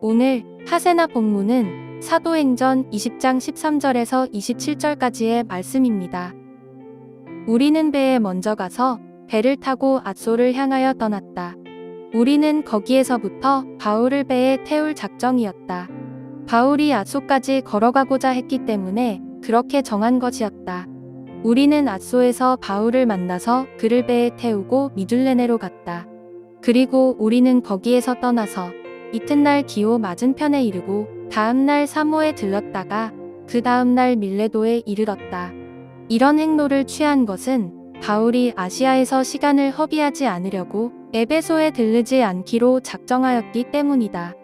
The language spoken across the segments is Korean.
오늘 하세나 본문은 사도행전 20장 13절에서 27절까지의 말씀입니다. 우리는 배에 먼저 가서 배를 타고 앗소를 향하여 떠났다. 우리는 거기에서부터 바울을 배에 태울 작정이었다. 바울이 앗소까지 걸어가고자 했기 때문에 그렇게 정한 것이었다. 우리는 앗소에서 바울을 만나서 그를 배에 태우고 미둘레네로 갔다. 그리고 우리는 거기에서 떠나서 이튿날 기호 맞은편에 이르고 다음날 사모에 들렀다가 그 다음날 밀레도에 이르렀다. 이런 행로를 취한 것은 바울이 아시아에서 시간을 허비하지 않으려고 에베소에 들르지 않기로 작정하였기 때문이다.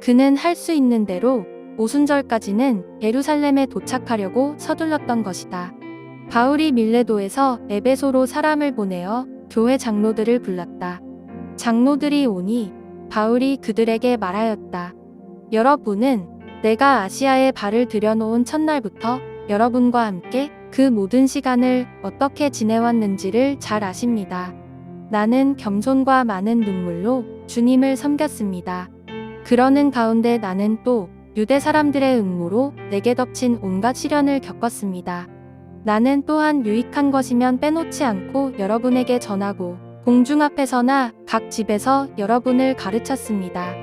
그는 할 수 있는 대로 오순절까지는 예루살렘에 도착하려고 서둘렀던 것이다. 바울이 밀레도에서 에베소로 사람을 보내어 교회 장로들을 불렀다. 장로들이 오니 바울이 그들에게 말하였다. 여러분은 내가 아시아에 발을 들여놓은 첫날부터 여러분과 함께 그 모든 시간을 어떻게 지내왔는지를 잘 아십니다. 나는 겸손과 많은 눈물로 주님을 섬겼습니다. 그러는 가운데 나는 또 유대 사람들의 음모로 내게 덮친 온갖 시련을 겪었습니다. 나는 또한 유익한 것이면 빼놓지 않고 여러분에게 전하고 공중 앞에서나 각 집에서 여러분을 가르쳤습니다.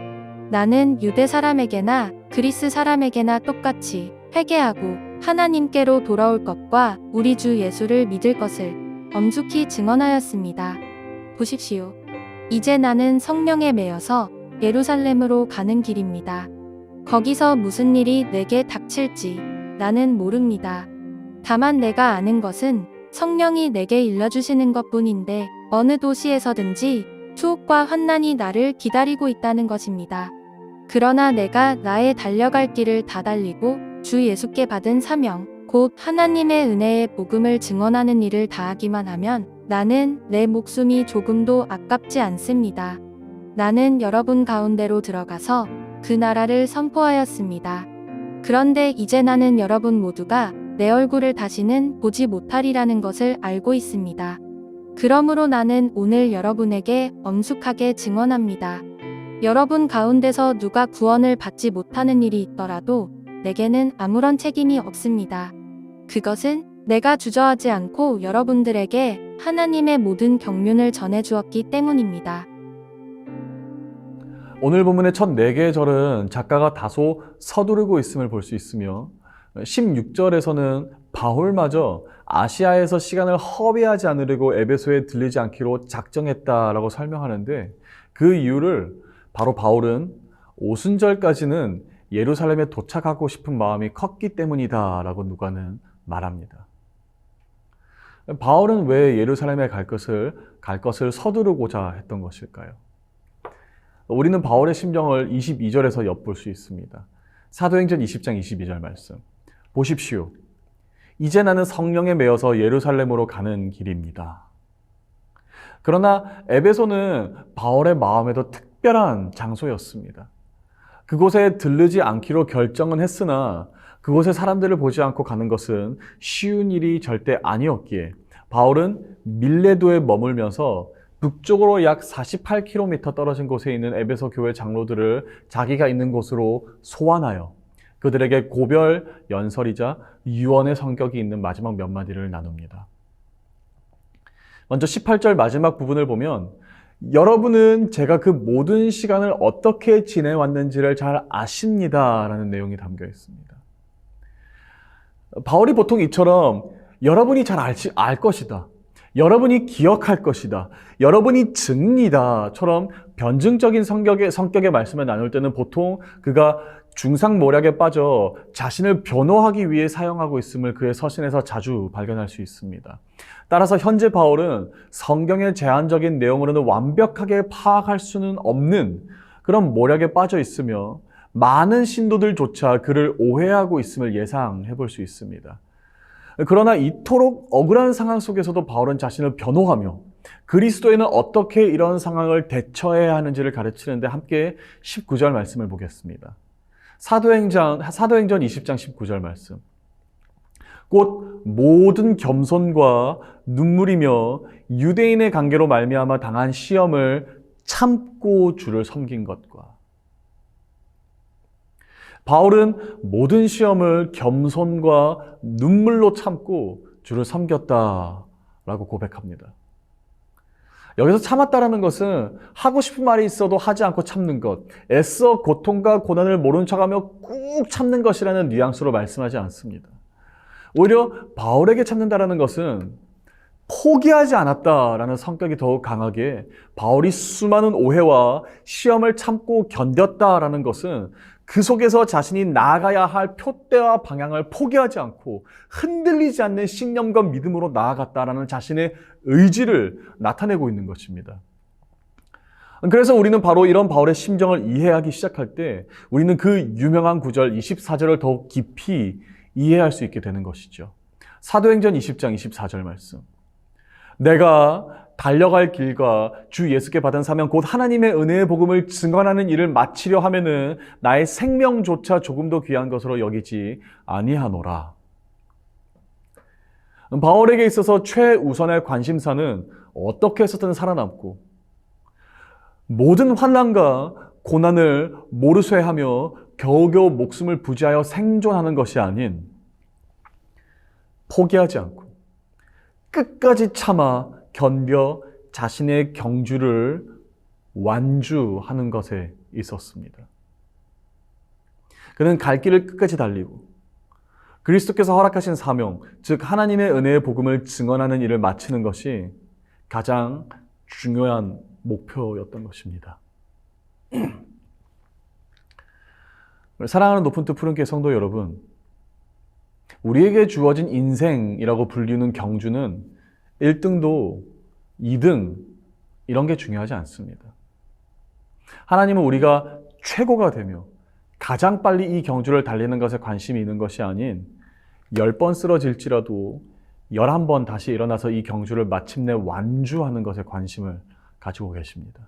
나는 유대 사람에게나 그리스 사람에게나 똑같이 회개하고 하나님께로 돌아올 것과 우리 주 예수를 믿을 것을 엄숙히 증언하였습니다. 보십시오. 이제 나는 성령에 매여서 예루살렘으로 가는 길입니다. 거기서 무슨 일이 내게 닥칠지 나는 모릅니다. 다만 내가 아는 것은 성령이 내게 일러주시는 것 뿐인데 어느 도시에서든지 추옥과 환난이 나를 기다리고 있다는 것입니다. 그러나 내가 나의 달려갈 길을 다 달리고 주 예수께 받은 사명, 곧 하나님의 은혜의 복음을 증언하는 일을 다하기만 하면 나는 내 목숨이 조금도 아깝지 않습니다. 나는 여러분 가운데로 들어가서 그 나라를 선포하였습니다. 그런데 이제 나는 여러분 모두가 내 얼굴을 다시는 보지 못하리라는 것을 알고 있습니다. 그러므로 나는 오늘 여러분에게 엄숙하게 증언합니다. 여러분 가운데서 누가 구원을 받지 못하는 일이 있더라도 내게는 아무런 책임이 없습니다. 그것은 내가 주저하지 않고 여러분들에게 하나님의 모든 경륜을 전해 주었기 때문입니다. 오늘 본문의 첫 네 개의 절은 작가가 다소 서두르고 있음을 볼 수 있으며 16절에서는 바울마저 아시아에서 시간을 허비하지 않으려고 에베소에 들리지 않기로 작정했다라고 설명하는데 그 이유를 바로 바울은 오순절까지는 예루살렘에 도착하고 싶은 마음이 컸기 때문이다라고 누가는 말합니다. 바울은 왜 예루살렘에 갈 것을 갈 것을 서두르고자 했던 것일까요? 우리는 바울의 심정을 22절에서 엿볼 수 있습니다. 사도행전 20장 22절 말씀. 보십시오. 이제 나는 성령에 매여서 예루살렘으로 가는 길입니다. 그러나 에베소는 바울의 마음에도 특별한 장소였습니다. 그곳에 들르지 않기로 결정은 했으나 그곳에 사람들을 보지 않고 가는 것은 쉬운 일이 절대 아니었기에 바울은 밀레도에 머물면서 북쪽으로 약 48km 떨어진 곳에 있는 에베소 교회 장로들을 자기가 있는 곳으로 소환하여 그들에게 고별 연설이자 유언의 성격이 있는 마지막 몇 마디를 나눕니다. 먼저 18절 마지막 부분을 보면 여러분은 제가 그 모든 시간을 어떻게 지내왔는지를 잘 아십니다. 라는 내용이 담겨 있습니다. 바울이 보통 이처럼 여러분이 잘 알지, 알 것이다. 여러분이 기억할 것이다. 여러분이 증니다.처럼 변증적인 성격의, 성격의 말씀을 나눌 때는 보통 그가 중상모략에 빠져 자신을 변호하기 위해 사용하고 있음을 그의 서신에서 자주 발견할 수 있습니다. 따라서 현재 바울은 성경의 제한적인 내용으로는 완벽하게 파악할 수는 없는 그런 모략에 빠져 있으며 많은 신도들조차 그를 오해하고 있음을 예상해 볼 수 있습니다. 그러나 이토록 억울한 상황 속에서도 바울은 자신을 변호하며 그리스도에는 어떻게 이런 상황을 대처해야 하는지를 가르치는데 함께 19절 말씀을 보겠습니다. 사도행전, 사도행전 20장 19절 말씀. 곧 모든 겸손과 눈물이며 유대인의 관계로 말미암아 당한 시험을 참고 주를 섬긴 것과 바울은 모든 시험을 겸손과 눈물로 참고 주를 섬겼다라고 고백합니다. 여기서 참았다라는 것은 하고 싶은 말이 있어도 하지 않고 참는 것, 애써 고통과 고난을 모른 척하며 꾹 참는 것이라는 뉘앙스로 말씀하지 않습니다. 오히려 바울에게 참는다라는 것은 포기하지 않았다라는 성격이 더욱 강하게 바울이 수많은 오해와 시험을 참고 견뎠다라는 것은 그 속에서 자신이 나아가야 할 표대와 방향을 포기하지 않고 흔들리지 않는 신념과 믿음으로 나아갔다라는 자신의 의지를 나타내고 있는 것입니다. 그래서 우리는 바로 이런 바울의 심정을 이해하기 시작할 때 우리는 그 유명한 구절 24절을 더욱 깊이 이해할 수 있게 되는 것이죠. 사도행전 20장 24절 말씀. 내가 달려갈 길과 주 예수께 받은 사명 곧 하나님의 은혜의 복음을 증언하는 일을 마치려 하면은 나의 생명조차 조금도 귀한 것으로 여기지 아니하노라. 바울에게 있어서 최우선의 관심사는 어떻게 해서든 살아남고 모든 환난과 고난을 모르쇠하며 겨우겨우 목숨을 부지하여 생존하는 것이 아닌 포기하지 않고 끝까지 참아 견뎌 자신의 경주를 완주하는 것에 있었습니다. 그는 갈 길을 끝까지 달리고 그리스도께서 허락하신 사명, 즉 하나님의 은혜의 복음을 증언하는 일을 마치는 것이 가장 중요한 목표였던 것입니다. 사랑하는 높은 뜻 푸른 교 성도 여러분, 우리에게 주어진 인생이라고 불리는 경주는 1등도 2등 이런 게 중요하지 않습니다. 하나님은 우리가 최고가 되며 가장 빨리 이 경주를 달리는 것에 관심이 있는 것이 아닌 10번 쓰러질지라도 11번 다시 일어나서 이 경주를 마침내 완주하는 것에 관심을 가지고 계십니다.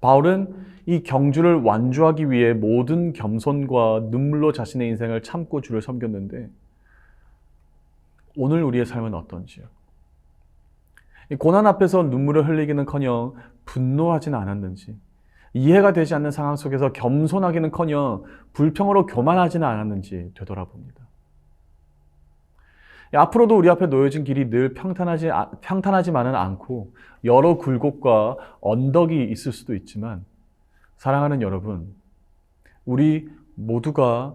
바울은 이 경주를 완주하기 위해 모든 겸손과 눈물로 자신의 인생을 참고 주를 섬겼는데 오늘 우리의 삶은 어떤지요? 이 고난 앞에서 눈물을 흘리기는커녕 분노하지는 않았는지 이해가 되지 않는 상황 속에서 겸손하기는커녕 불평으로 교만하지는 않았는지 되돌아봅니다. 앞으로도 우리 앞에 놓여진 길이 늘 평탄하지, 아, 평탄하지만은 않고 여러 굴곡과 언덕이 있을 수도 있지만 사랑하는 여러분, 우리 모두가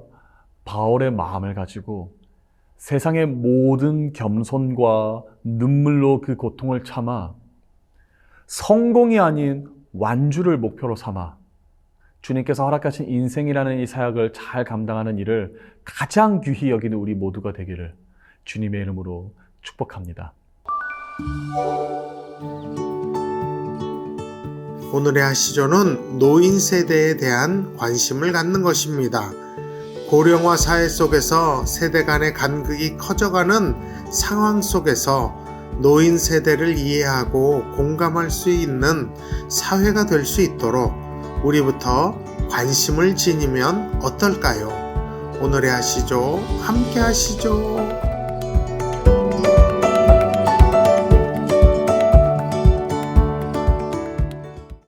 바울의 마음을 가지고 세상의 모든 겸손과 눈물로 그 고통을 참아 성공이 아닌 완주를 목표로 삼아 주님께서 허락하신 인생이라는 이 사역을 잘 감당하는 일을 가장 귀히 여기는 우리 모두가 되기를 주님의 이름으로 축복합니다. 오늘의 하시조는 노인 세대에 대한 관심을 갖는 것입니다. 고령화 사회 속에서 세대 간의 간극이 커져가는 상황 속에서 노인 세대를 이해하고 공감할 수 있는 사회가 될 수 있도록 우리부터 관심을 지니면 어떨까요? 오늘의 하시죠. 함께 하시죠.